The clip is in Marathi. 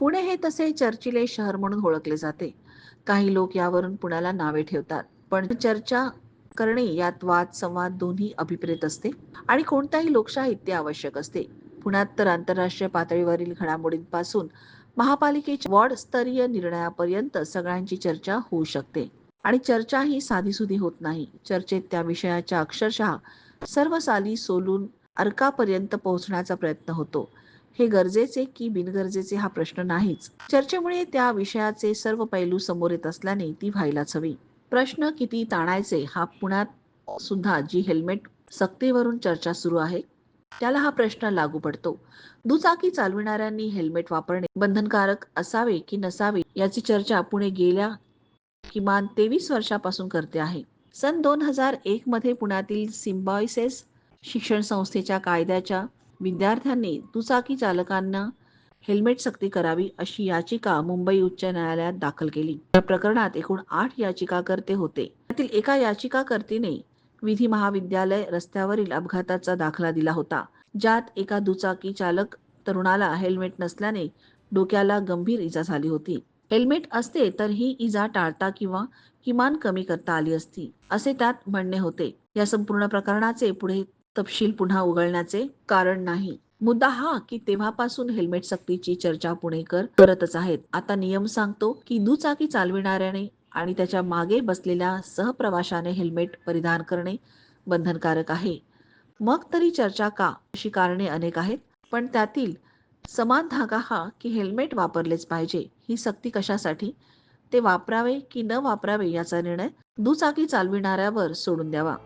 पुणे हे तसे चर्चिले शहर म्हणून ओळखले जाते. काही लोक यावरून पुण्याला नावे ठेवतात पण चर्चा करणे यात वाद संवाद दोन्ही अभिप्रेत असते आणि कोणत्याही लोकशाहीत ते आवश्यक असते. पुण्यात तर आंतरराष्ट्रीय पातळीवरील घडामोडींपासून महापालिकेच्या वॉर्ड स्तरीय निर्णयापर्यंत सगळ्यांची चर्चा होऊ शकते. आणि चर्चा ही साधीसुधी होत नाही. चर्चेत त्या विषयाच्या अक्षरशः सर्व साली सोलून अर्कापर्यंत पोहोचण्याचा प्रयत्न होतो. हे गरजेचे की बिनगरजेचे हा प्रश्न नाहीच. चर्चेमुळे त्या विषयाचे सर्व पैलू समोर येत असल्याने ती व्हायलाच हवी. प्रश्न किती ताणायचे हा पुण्यात सुद्धा जी हेल्मेट सक्तीवरून चर्चा सुरू आहे त्याला हा प्रश्न लागू पडतो. दुचाकी चालविणाऱ्यांनी हेल्मेट वापरणे बंधनकारक असावे की नसावे याची चर्चा पुणे गेल्या किमान तेवीस वर्षापासून करते आहे. सन दोन हजार एक मध्ये पुण्यातील सिम्बॉयसेस शिक्षण संस्थेच्या कायद्याच्या विद्यार्थ्यांनी दुचाकी चालकांना हेल्मेट सक्ती करावी अशी याचिका मुंबई उच्च न्यायालयात दाखल केली. या प्रकरणात एकूण आठ याचिकाकर्ते होते. त्यातील एका याचिकाकर्तीने विधी महाविद्यालय रस्त्यावरील अपघाताचा दाखला दिला होता ज्यात एका दुचाकी चालक तरुणाला हेल्मेट नसल्याने डोक्याला गंभीर इजा झाली होती. हेल्मेट असते तर ही इजा टाळता किंवा किमान कमी करता आली असती असे त्यात म्हणणे होते. या संपूर्ण प्रकरणाचे पुढे तपशील पुन्हा उघडण्याचे कारण नाही. मुद्दा हा की तेव्हापासून हेल्मेट सक्तीची चर्चा पुणेकर करतच आहेत. आता नियम सांगतो की दुचाकी चालविणाऱ्याने आणि त्याच्यामागे बसलेल्या सहप्रवाशाने हेल्मेट परिधान करणे बंधनकारक आहे. मग तरी चर्चा का? अशी कारणे अनेक आहेत. पण त्यातील समान धागा हा की हेल्मेट वापरलेच पाहिजे. ही सक्ती कशासाठी? ते वापरावे की न वापरावे याचा निर्णय दुचाकी चालविणाऱ्यावर सोडून द्यावा.